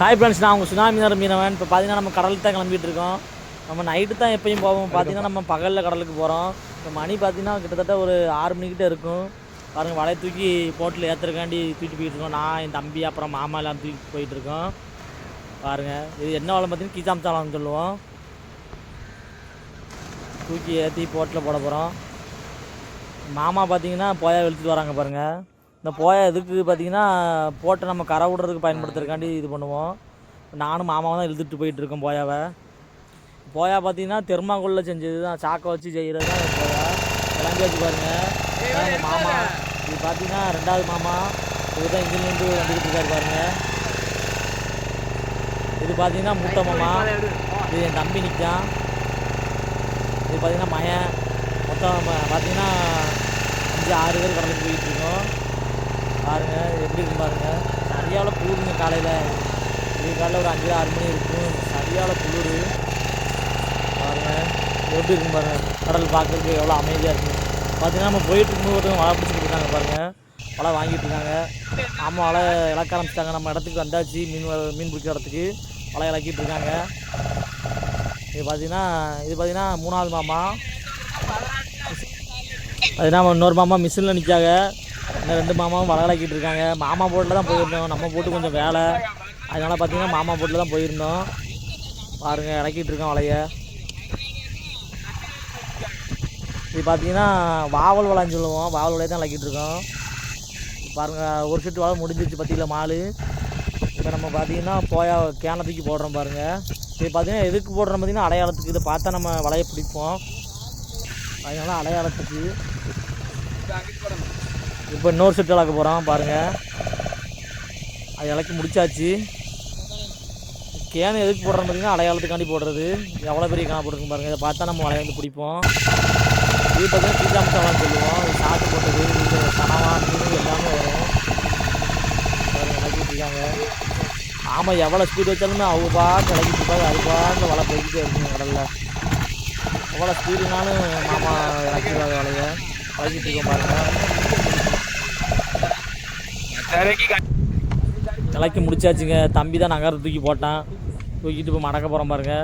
காய் பிளான்ஸ் நான் அவங்க சுனாமி நேரம் மீனவன் இப்போ பார்த்தீங்கன்னா நம்ம கடலுக்கு தான் கிளம்பிட்டு இருக்கோம் நம்ம நைட்டு தான் எப்பயும் போவோம். பார்த்தீங்கன்னா நம்ம பகலில் கடலுக்கு போகிறோம் இப்போ மணி பார்த்தீங்கன்னா கிட்டத்தட்ட ஒரு ஆறு மணிக்கிட்ட இருக்கும். பாருங்கள் வலையை தூக்கி போட்டில் ஏற்றுறக்காண்டி தூக்கி போயிட்டு இருக்கோம். நான் என் தம்பி அப்புறம் மாமா எல்லாம் தூக்கி போயிட்டு இருக்கோம். பாருங்கள் இது என்ன வலை பார்த்தீங்கன்னா கீச்சாம்சாலம்னு சொல்லுவோம். தூக்கி ஏற்றி போட்டில் போட போகிறோம் மாமா பார்த்தீங்கன்னா போயா வெளுத்துட்டு வராங்க பாருங்கள் இந்த போயா எதுக்கு பார்த்தீங்கன்னா போட்டை நம்ம கரை விடுறதுக்கு பயன்படுத்துறதுக்காண்டி இது பண்ணுவோம். நானும் மாமாவும் தான் இழுத்துட்டு போயிட்டு இருக்கோம் போயாவை. போயா பார்த்தீங்கன்னா தெர்மாக்குள்ள செஞ்சது தான் சாக்கை வச்சு செய்கிறது தான் போயா. கிளம்பி வச்சு பாருங்கள் மாமா. இது பார்த்தீங்கன்னா ரெண்டாவது மாமா. இவர் தான் இங்கிருந்து வந்துக்கிட்டு இருக்காரு பாருங்க. இது பார்த்தீங்கன்னா மூத்த மாமா. இது என் தம்பி நிற்கான் இது பார்த்தீங்கன்னா மயன் மொத்தம் பார்த்தீங்கன்னா அஞ்சு ஆறு பேர் கடலுக்கு போயிட்டு பாருங்கள் பாருங்க எப்படி இருக்கு பாருங்க. சரியான குளிருங்க காலையில். இது காலையில் ஒரு அஞ்சு ஆறு மணி இருக்கும். சரியான குளிர். பாருங்க எப்படி இருக்கும் பாருங்க. கடல் பார்க்கறதுக்கு எவ்வளோ அமைதியாக இருக்கும் பார்த்தீங்கன்னா நம்ம போயிட்டு இருக்கும்போது ஒருத்தவங்க வலை பிடிச்சிட்டு இருக்காங்க பாருங்க. வலை வாங்கிட்டு இருக்காங்க. ஆமாம் வலை இழக்க ஆரம்பிச்சிட்டாங்க. நம்ம இடத்துக்கு வந்தாச்சு மீன் வ- மீன் பிடிக்கிற இடத்துக்கு. வலை இழக்கிட்டு இருக்காங்க. இது பார்த்தீங்கன்னா இது பார்த்தீங்கன்னா மூணாவது மாமா. அதுதான் இன்னொரு மாமா மிஷினில் நிற்காங்க இந்த ரெண்டு மாமாவும் வலை இருக்காங்க. மாமா போட்டில் தான் போயிருந்தோம். நம்ம போட்டு கொஞ்சம் வேலை. அதனால் பார்த்தீங்கன்னா மாமா போட்டில் தான் போயிருந்தோம். பாருங்கள் இறக்கிட்டு இருக்கோம் வலையை. இது பார்த்தீங்கன்னா வாவல் வலைன்னு சொல்லுவோம். வாவல் வலையை தான் இழக்கிட்டு இருக்கோம். பாருங்கள் ஒரு செட்டு வாழை முடிஞ்சிருச்சு பார்த்தீங்களா மாலு? இப்போ நம்ம பார்த்தீங்கன்னா போயா கேனை தூக்கி போடுறோம் பாருங்கள் இது பார்த்தீங்கன்னா எதுக்கு போடுறோம் பார்த்தீங்கன்னா அடையாளத்துக்கு. இதை பார்த்தா நம்ம வலையை பிடிப்போம். அதனால அடையாளத்துக்கு. இப்போ இன்னொரு செட்டு இழக்க போகிறோம் பாருங்கள் அது இலக்கி முடிச்சாச்சு. கேன் எதுக்கு போடுறோம் பார்த்தீங்கன்னா அடையாளத்துக்காண்டி போடுறது. எவ்வளோ பெரிய காண போட்டுருக்கு பாருங்கள் இதை பார்த்தா நம்ம வலையை வந்து பிடிப்போம். இது பார்த்தீங்கன்னா கீழாமச்சாலாம் சொல்லுவோம். இது போட்டது இது கனவா மீன் எல்லாமே வரும். பாருங்க, ஆமாம் எவ்வளோ ஸ்பீடு வச்சாலுமே அவங்க பாட்டு இலக்கிட்டு இருப்பாங்க அது பாட்டு வலை போய்கிட்டே இருக்கும் கடலில் எவ்வளோ ஸ்பீடுனாலும் மாமா இறக்கிடுவாங்க வலையை. இலக்கிட்டு இருக்கோம் பாருங்கள் இலக்கி முடிச்சாச்சுங்க. தம்பி தான் நகர தூக்கி போட்டான். தூக்கிட்டு போய் மடக்க போகிறோம் பாருங்க.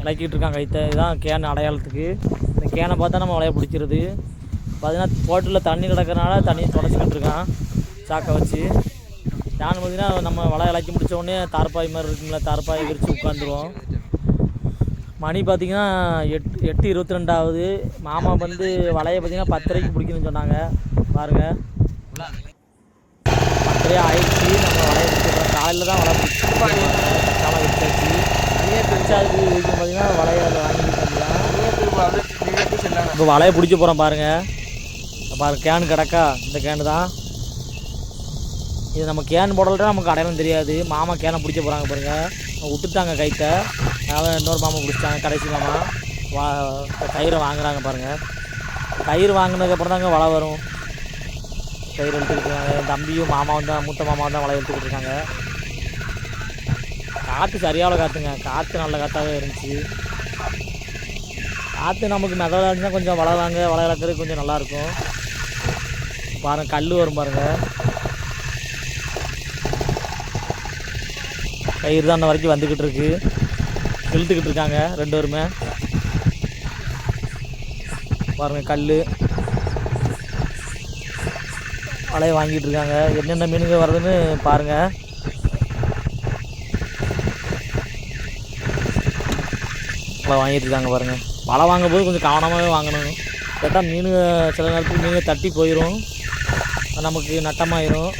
இலக்கிட்டு இருக்கான் கைத்தை. இதுதான் கேன் அடையாளத்துக்கு. இந்த கேனை பார்த்தா நம்ம வலையை பிடிச்சிருது. பார்த்தீங்கன்னா போட்டில் தண்ணி கிடக்கறனால தண்ணியை தொடச்சிக்கிட்டு இருக்கான் சாக்கை வச்சு. நான் பார்த்தீங்கன்னா நம்ம வலை இலக்கி முடித்த உடனே தார்பாய் மாதிரி இருக்குங்களா தார்பாய் விரித்து உட்காந்துருவோம். மணி பார்த்தீங்கன்னா எட்டு எட்டு இருபத்தி ரெண்டாவது மாமா வந்து வலையை பார்த்தீங்கன்னா பத்தரைக்கு பிடிக்கணும்னு சொன்னாங்க. பாருங்கள் பத்தரையே ஆயிடுச்சு. நம்ம பிடிச்சிருக்கோம் காலையில் தான் வலை பிடிச்சி தச்சாமல் வச்சாச்சு. வச்சாதுக்கு இதுக்கு பார்த்தீங்கன்னா வலையை அதை வாங்கிட்டு வந்துடலாம் இப்போ வலையை பிடிக்க போகிறோம் பாருங்கள் பாருங்க கேனு கிடக்கா? இந்த கேனு தான். இது நம்ம கேன் போடலட்டா நமக்கு அடையாளம் தெரியாது. மாமா கேனை பிடிக்க போகிறாங்க பாருங்க. அவங்க விட்டுட்டாங்க கைத்தை. அதனால் இன்னொரு மாமா பிடிச்சிட்டாங்க கடைசி மாமா. வா கயிறை வாங்குறாங்க பாருங்கள் கயிறு வாங்கினதுக்கப்புறம் தாங்க வலை வரும். பயிர் எடுத்துக்கிட்டு இருக்காங்க. தம்பியும் மாமாவும் தான் மூத்த மாமாவும் தான் வலை எடுத்துக்கிட்டு இருக்காங்க. காற்று சரியான காற்றுங்க காற்று நல்ல காற்றாகவே இருந்துச்சு. காற்று நமக்கு மெதவாக இருந்துச்சுன்னா கொஞ்சம் வளராங்க வாங்க கொஞ்சம் நல்லாயிருக்கும் பாருங்கள் கல் வரும் பாருங்கள் பயிர் தான் இன்ன வரைக்கும் வந்துக்கிட்டு இருக்கு. இழுத்துக்கிட்டு இருக்காங்க ரெண்டு பேருமே. பாருங்கள் கல் வலையை வாங்கிட்டு இருக்காங்க. என்னென்ன மீனுங்க வருதுன்னு பாருங்க. வலை வாங்கிட்டு இருக்காங்க பாருங்க. வலை வாங்கும் போது கொஞ்சம் கவனமாகவே வாங்கணும். கேட்டால் மீன் சில நேரத்துக்கு மீன் தட்டி போயிடும் நமக்கு நட்டமாயிரும்.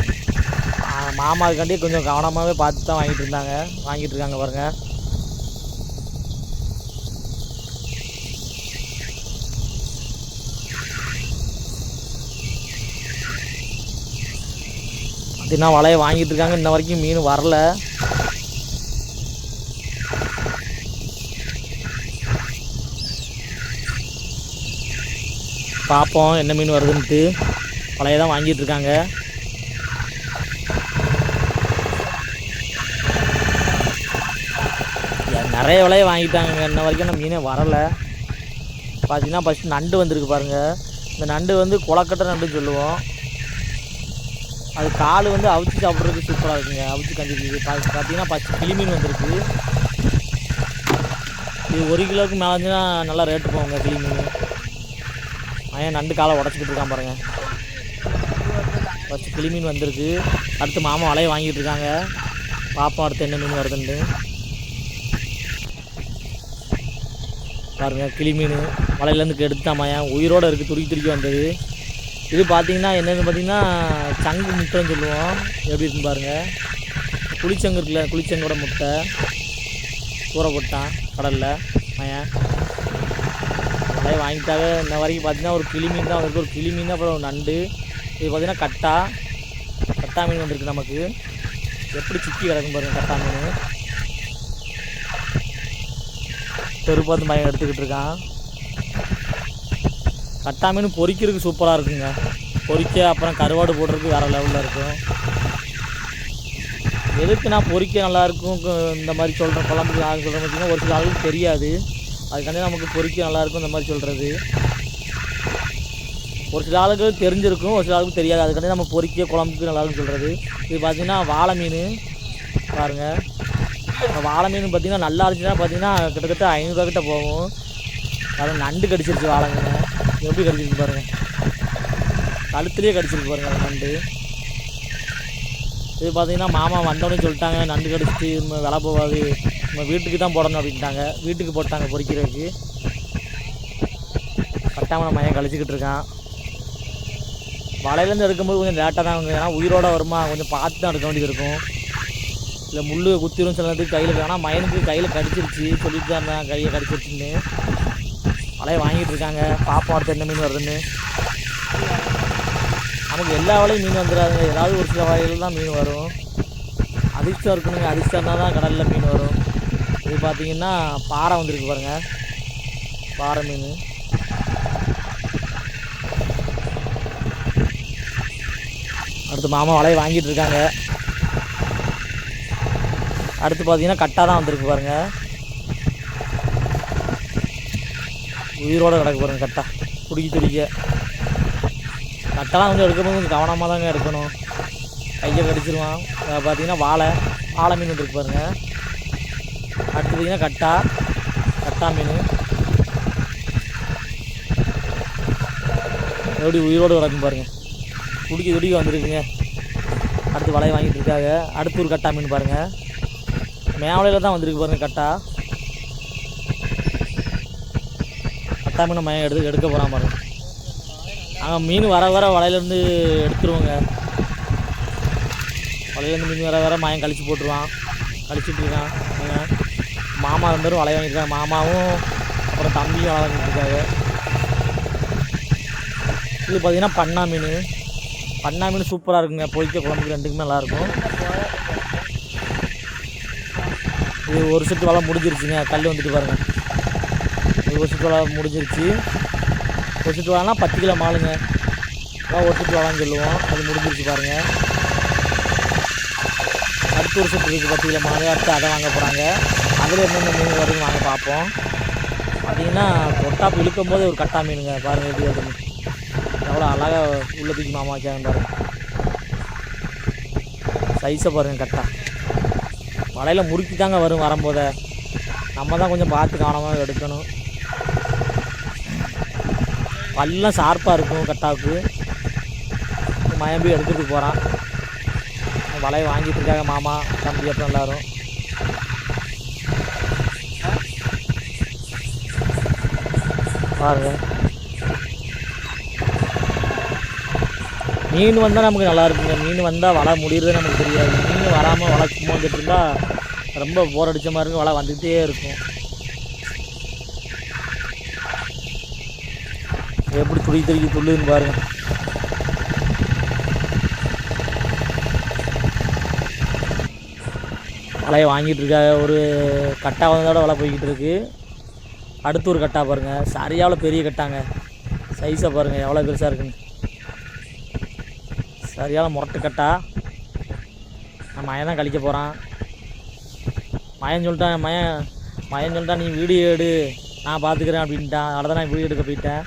மாமாவுக்காண்டி கொஞ்சம் கவனமாகவே பார்த்து தான் வாங்கிட்டு இருந்தாங்க. வாங்கிட்டு இருக்காங்க பாருங்கள் தினம் வலையை வாங்கிட்டு இருக்காங்க. இன்ன வரைக்கும் மீன் வரல. பார்ப்போம் என்ன மீன் வருதுன்ட்டு வலையை தான் வாங்கிட்டு இருக்காங்க. நிறைய விலையை வாங்கிட்டாங்க இன்ன வரைக்கும் நம்ம மீனே வரலை. பார்த்தீங்கன்னா ஃபஸ்ட்டு நண்டு வந்திருக்கு பாருங்கள் இந்த நண்டு வந்து குளக்கட்டை நண்டுன்னு சொல்லுவோம். அது கால் வந்து அவிச்சு சாப்பிட்றதுக்கு சூப்பராக இருக்குங்க. அவிச்சு கஞ்சிருக்கு பார்த்தீங்கன்னா பச்சை கிளிமீன் வந்திருக்கு. இது ஒரு கிலோவுக்கு மேலே இருந்துன்னா நல்லா ரேட்டு போகுங்க கிளிமீன் ஏன் நண்டு காலை உடச்சிக்கிட்டு இருக்கான் பாருங்கள் ஃபஸ்ட்டு கிளிமீன் வந்திருக்கு. அடுத்து மாமா வலையை வாங்கிட்டு இருக்காங்க. பாப்பா அடுத்து என்ன மீன் வருதுன்னு பாருங்க கிளிமீன் வலையிலேருந்து எடுத்தாமாயா உயிரோடு இருக்குது துருக்கி துருக்கி வந்தது. இது பார்த்தீங்கன்னா என்னென்னு பார்த்தீங்கன்னா சங்கு முட்டைன்னு சொல்லுவோம். எப்படி இருக்குன்னு பாருங்கள் குளிச்சங்கு இருக்குல்ல குளிச்சங்கோட முட்டை ஊற போட்டான் கடலில் பையன் அதே வாங்கிட்டாவே இந்த வரைக்கும் பார்த்தீங்கன்னா ஒரு கிளி மீன் தான் வந்திருக்கு ஒரு கிளி மீன் அப்புறம் நண்டு. இது பார்த்தீங்கன்னா கட்டா. கட்டா மீன் வந்திருக்கு நமக்கு. எப்படி சிக்கி கிடக்கும் பாருங்க கட்டா மீன். பெருப்பாத்து பையன் எடுத்துக்கிட்டு இருக்கான். கட்டா மீன் பொறிக்கிறதுக்கு சூப்பராக இருக்குங்க. பொறிக்க அப்புறம் கருவாடு போடுறதுக்கு வேறு லெவலில் இருக்கும். எதுக்கு நான் பொறிக்க நல்லாயிருக்கும் இந்த மாதிரி சொல்கிறேன் குழம்புக்கு நான் சொல்கிறேன் பார்த்தீங்கன்னா ஒரு சில ஆளுக்கு தெரியாது. அதுக்காண்டி நமக்கு பொறிக்க நல்லாயிருக்கும் இந்த மாதிரி சொல்கிறது ஒரு சில ஆளுக்கு தெரிஞ்சிருக்கும் ஒரு சில ஆளுக்கு தெரியாது. அதுக்காண்டி நம்ம பொறிக்க குழம்புக்கு நல்லா சொல்கிறது இது பார்த்தீங்கன்னா வாழை மீன். பாருங்கள் வாழை மீன் பார்த்தீங்கன்னா நல்லா இருந்துச்சுன்னா பார்த்தீங்கன்னா கிட்டத்தட்ட ஐநூறுரூவா கிட்ட போகும். அது நண்டு கடிச்சிருச்சு வாழை மீன். எப்படி கடிச்சிருக்கு பாருங்கள் கழுத்துலேயே கடிச்சிருக்கு பாருங்கள் நண்டு. இது பார்த்தீங்கன்னா மாமா வந்தோடனே சொல்லிட்டாங்க நண்டு கடிச்சிட்டு நம்ம விலை போகாது. நம்ம வீட்டுக்கு தான் போடணும் அப்படின்ட்டாங்க. வீட்டுக்கு போட்டாங்க பொறிக்கிறதுக்கு. பட்டாமலை மையம் கழிச்சிக்கிட்டு இருக்கான்? வலையிலேருந்து எடுக்கும்போது கொஞ்சம் லேட்டாக தான் அவங்க ஏன்னா உயிரோட வருமா கொஞ்சம் பார்த்து தான் எடுக்க வேண்டியது இருக்கும். இல்லை முள் குத்திரும் சில நேரத்துக்கு கையில் ஆனால் மயனுக்கு கையில் கடிச்சிருச்சு. சொல்லிட்டு தான் இருந்தேன் கையை கடிச்சிருச்சுன்னு. வலையை வாங்கிட்டு இருக்காங்க. பாப்பா அடுத்து என்ன மீன் வருதுன்னு. நமக்கு எல்லா வலையும் மீன் வந்துடாதுங்க. ஏதாவது ஒரு சில வலையில் தான் மீன் வரும். அதிர்ஷ்டம் இருக்கணுங்க அதிர்ஷ்டம் இருந்தால் தான் கடலில் மீன் வரும். இது பார்த்தீங்கன்னா பாறை வந்துருக்கு பாருங்க. பாறை மீன். அடுத்து மாமா வலையை வாங்கிட்டு இருக்காங்க. அடுத்து பார்த்தீங்கன்னா கட்டா தான் வந்திருக்கு பாருங்கள் உயிரோட கிடக்கு போகிறேன் கரெக்டாக குடிக்க துடிக்க கட்டெல்லாம் வந்து எடுக்கும்போது கொஞ்சம் கவனமாக தாங்க எடுக்கணும். கையை கடிச்சிருவான் பார்த்தீங்கன்னா வாழை வாழை மீன் இருக்கு பாருங்க. அடுத்து பார்த்தீங்கன்னா கட்டா. கட்டா மீன். எப்படி உயிரோடு கிடக்கும் பாருங்கள் துடிக்க துடிக்க வந்துருக்குங்க. அடுத்து வலையை வாங்கிட்டு இருக்காங்க. அடுத்து ஒரு கட்டா மீன் பாருங்கள் மேவலையில் தான் வந்திருக்கு பாருங்கள் கட்டா. கட்டா மீனை மயம் எடுத்து எடுக்க போகிறான் பாருங்க. நாங்கள் மீன் வர வர வலையிலேருந்து எடுத்துருவோங்க. வலையிலேருந்து மீன் வர வர மயம் கழிச்சு போட்டுருவான். கழிச்சுட்டுருக்கான் மாமா ரெண்டு பேரும் வலைய வாங்கியிருக்காங்க மாமாவும் அப்புறம் தம்பியும் வலை வாங்கிட்டுருக்காங்க இது பார்த்திங்கன்னா பண்ணா மீன். பண்ணா மீன் சூப்பராக இருக்குங்க. பொய்க்க குழம்புக்கு ரெண்டுக்குமே நல்லாயிருக்கும். இது ஒரு செட்டு வலை முடிஞ்சிருச்சுங்க. கல் வந்துட்டு பாருங்க. ஒரு செட்டு முடிஞ்சிருச்சு. ஒரு செட்டு பத்து கிலோ மாலுங்க. அதான் ஒரு செட்டு சொல்லுவோம். அது முடிஞ்சிருச்சு பாருங்க. அடுத்து ஒரு இருக்குது பத்து கிலோ மாலு அடுத்து அதை வாங்க போகிறாங்க அதில் என்னென்ன மீன் வருதுன்னு வாங்க பார்ப்போம். பார்த்தீங்கன்னா கொட்டாப்பு இழுக்கும் போது ஒரு கட்டா மீனுங்க. பாருங்கள் எப்படி வருதுன்னு. எவ்வளோ அழகாக உள்ள தூக்கி மாமா வைக்காங்க பாருங்க. சைஸை பாருங்கள் கட்டா. வலையில் முறுக்கி தாங்க வரும் வரும்போதே. நம்ம தான் கொஞ்சம் பார்த்து கவனமாக எடுக்கணும். பல்லாம் ஷார்ப்பாக இருக்கும் கட்டாவுக்கு மயம்பி எடுத்துகிட்டு போகிறான் வலையை வாங்கிட்டு இருக்காங்க மாமா தம்பி அப்புறம் எல்லோரும். பாருங்க. மீன் வந்தால் நமக்கு நல்லா இருக்குங்க. மீன் வந்தால் வலை முடியிறதே நமக்கு தெரியாது. மீன் வராமல் வலை சும்மா வந்துட்டு இருந்தால் ரொம்ப போர் அடித்த மாதிரி இருக்கும். வலை வந்துக்கிட்டே இருக்கும். எப்படி துடி துடிக்கி துள்ளுன்னு வலையை வாங்கிட்டு இருக்காங்க. ஒரு கட்டா வந்ததோட வலை போய்கிட்டு இருக்கு. அடுத்து ஒரு கட்டா பாருங்க. சரியாவில் பெரிய கட்டாங்க. சைஸை பாருங்கள் எவ்வளோ பெருசாக இருக்குன்னு. சரியான முரட்டு கட்டா. நான் மயம் தான் கழிக்க போகிறான் மயன் சொல்லிட்டான் மயன் மயன் சொல்லிட்டான் நீ வீடியோ எடு. நான் பார்த்துக்கிறேன் அப்படின்ட்டான். அதை தான் நான் வீடியோ எடுக்க போயிட்டேன்.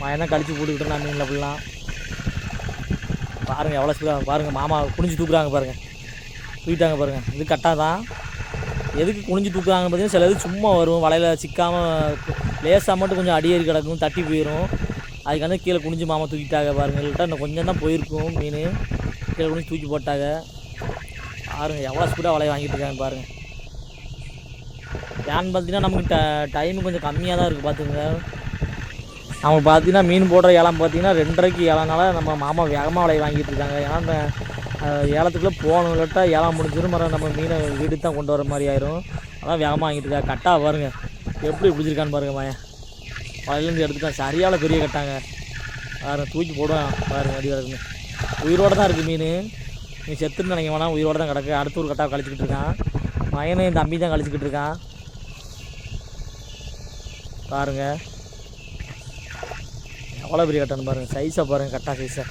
மயன் கழிச்சு போட்டுக்கிட்டு நான் மீனில் அப்படிலாம் பாருங்கள் எவ்வளோ ஸ்பீடாக பாருங்கள் மாமா குனிஞ்சு தூக்குறாங்க பாருங்கள் தூக்கிட்டாங்க பாருங்கள் இது கட்டாக தான். எதுக்கு குனிஞ்சு தூக்குறாங்கன்னு பார்த்தீங்கன்னா சில இது சும்மா வரும். வலையில் சிக்காமல் லேசாக மட்டும் கொஞ்சம் அடியேறி கிடக்கும் தட்டி போயிடும் அதுக்கான கீழே குனிஞ்சு மாமா தூக்கிட்டாங்க பாருங்கள் இல்லட்டா இன்னும் கொஞ்சம் தான் போயிருக்கும் மீன். கீழே குனிஞ்சு தூக்கி போட்டாங்க. பாருங்க எவ்வளோ ஸ்பீடாக வலையை வாங்கிட்டு இருக்காங்க பாருங்கள் ஏன்னு பார்த்தீங்கன்னா நமக்கு ட டைம் கொஞ்சம் கம்மியாக தான் இருக்குது பார்த்துங்க அவங்க பார்த்தீங்கன்னா மீன் போடுற ஏலம் பார்த்தீங்கன்னா ரெண்டரைக்கு ஏலனால நம்ம மாமா வேகமாக விலையை வாங்கிட்டு இருக்காங்க. ஏன்னா இந்த ஏலத்துக்குள்ளே போகணும் இல்லாட்டா ஏலம் முடிஞ்சிடும் மரம் நம்ம மீனை வீடு தான் கொண்டு வர மாதிரி ஆயிரும். அதான் வேகமாக வாங்கிட்டு இருக்கா கட்டாக பாருங்க. எப்படி பிடிச்சிருக்கான்னு பாருங்க மாயன் வலையிலேருந்து எடுத்துட்டான் சரியால பெரிய கட்டாங்க. பாருங்க தூக்கி போடுவேன். பாருங்க அடி வரைக்கும் உயிரோடு தான் இருக்குது மீன். நீ செத்துன்னு நினைக்க வேணாம். உயிரோடு தான் கிடக்கு. அடுத்த ஒரு கட்டாக கழிச்சிக்கிட்டு இருக்கான். மயனும் என் தம்பி தான் கழிச்சிக்கிட்டு இருக்கான். பாருங்கள் எவ்வளோ பெரிய கட்டான்னு பாருங்கள் சைஸை பாருங்கள் கட்டா சைஸை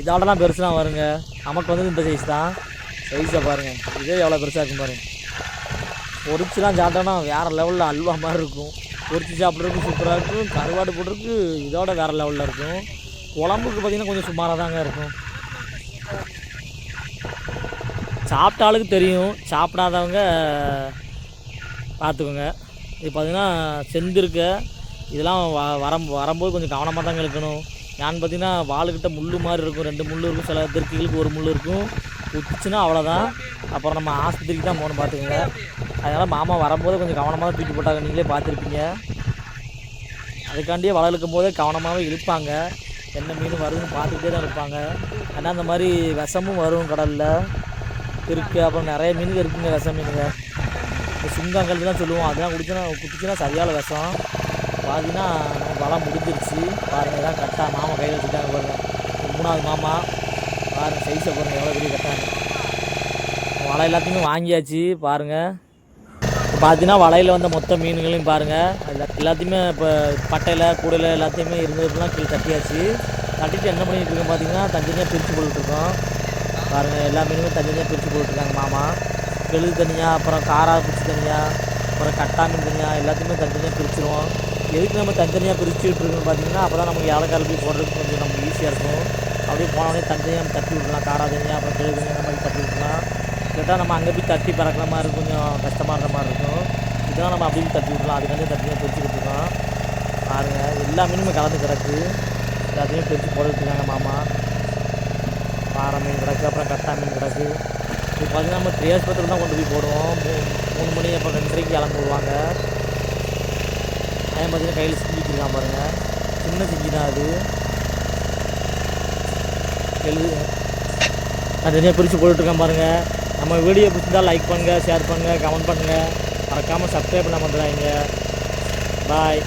இதோடலாம் பெருசுலாம் வருங்க. நமக்கு வந்து இந்த சைஸ் தான். சைஸை பாருங்கள் இதே எவ்வளோ பெருசாக இருக்கும் பாருங்கள் பொரிச்சுலாம் சாப்பிட்டோன்னா வேறு லெவலில் அல்வா மாதிரி இருக்கும். பொரிச்சு சாப்பிட்றதுக்கு சூப்பராக இருக்கும். கருவாடு போடுறதுக்கு இதோட வேறு லெவலில் இருக்கும். குழம்புக்கு பார்த்திங்கன்னா கொஞ்சம் சுமாராக தாங்க இருக்கும். சாப்பிட்டாளுக்கு தெரியும். சாப்பிடாதவங்க பார்த்துக்கோங்க. இது பார்த்திங்கன்னா செந்திருக்க இதெல்லாம் வ வரம் வரும்போது கொஞ்சம் கவனமாக தாங்க இருக்கணும் ஏன்னு பார்த்தீங்கன்னா வாளுக்கிட்ட முள் மாதிரி இருக்கும். ரெண்டு முள் இருக்கும். சில திருக்கிகளுக்கு ஒரு முள் இருக்கும். குத்துச்சுன்னா அவ்வளோதான் அப்புறம் நம்ம ஆஸ்பத்திரிக்கு தான் போகணும் பார்த்துக்கோங்க. அதனால் மாமா வரும்போது கொஞ்சம் கவனமாக தான் தூக்கி போட்டாங்க. நீங்களே பார்த்துருப்பீங்க. அதுக்காண்டியே வலை இழுக்கும் போதே கவனமாகவே இழுப்பாங்க. என்ன மீன் வருதுன்னு பார்த்துக்கிட்டே தான் இருப்பாங்க. ஏன்னா அந்த மாதிரி விஷமும் வரும் கடலில். இருக்குது அப்புறம் நிறைய மீனுங்க இருக்குங்க விஷ மீனுங்க. இந்த சுங்காங்கல் தான் சொல்லுவோம். அதெல்லாம் குடிச்சுன்னா குடிச்சுன்னா சரியான விஷம். பார்த்தீங்கன்னா நம்ம வலை முடிஞ்சிருச்சு. பாருங்கள் தான் கட்டா மாமா கையில் வச்சுட்டாங்க பாருங்கள் மூணாவது மாமா. பாருங்க சைஸை பாருங்கள் எவ்வளோ பெரிய கட்டாங்க வலை எல்லாத்தையுமே வாங்கியாச்சு பாருங்கள் பார்த்தீங்கன்னா வலையில் வந்த மொத்த மீன்களையும் பாருங்கள் எல்லா எல்லாத்தையுமே இப்போ பட்டையில் கூடையில் எல்லாத்தையுமே இருந்ததுலாம் கீழே தட்டியாச்சு. தட்டிட்டு என்ன பண்ணிட்டு இருக்கோம் பார்த்தீங்கன்னா தனித்தனியாக பிரித்து போட்டுருக்கோம் பாருங்கள் எல்லா மீனுமே தனித்தனியாக பிரித்து போட்டுருக்காங்க மாமா. கெழுது தனியாக அப்புறம் காரா பிடிச்சி தனியாக அப்புறம் கட்டா மீன் தனியாக எல்லாத்தையுமே தனித்தனியாக பிரிச்சிருவோம். எதுக்கு நம்ம தனித்தனியாக பிரித்து இருக்கோம்னு பார்த்தீங்கன்னா அப்போ தான் நமக்கு ஏலக்காய் போய் போடுறதுக்கு கொஞ்சம் நமக்கு ஈஸியாக இருக்கும். அப்படியே போனோடனே தனித்தனியாக நம்ம தட்டி விடலாம் காரா தனியாக அப்புறம் கெழுது தனியாக அந்த மாதிரி தட்டி விடலாம் கேட்டால் நம்ம அங்கே போய் தட்டி பறக்கிற மாதிரி கொஞ்சம் கஷ்டமாக இருக்கிற மாதிரி இருக்கும். இதெல்லாம் நம்ம அப்படியே தட்டி விடலாம் அதுக்காண்டி தட்டியாக பிரித்து விட்டுருக்கோம் பாருங்கள் எல்லா மீனுமே கலந்து கிடக்கு. எல்லாத்தையுமே பிரித்து போட்டுட்டு மாமா. பாறை மீன் கிடக்கு அப்புறம் கட்டா மீன் கிடக்கு. இப்போ பார்த்தீங்கன்னா நம்ம திரியாஸ்பத்திரி தான் கொண்டு போய் போடுவோம். மூணு மணி அப்புறம் ரெண்டரைக்கு கிளம்பி விடுவாங்க அதே பார்த்தீங்கன்னா கையில் செஞ்சு வச்சுருக்கான் பாருங்கள் சின்ன செஞ்சு தான் அது. எழுது. நான் தனியாக பிரித்து போட்டுட்ருக்கேன் பாருங்கள் நம்ம வீடியோ பிடிச்சிருந்தால் லைக் பண்ணுங்கள் ஷேர் பண்ணுங்கள் கமெண்ட் பண்ணுங்கள் மறக்காமல் சப்ஸ்கிரைப் பண்ண மாட்டேறாங்க பாய்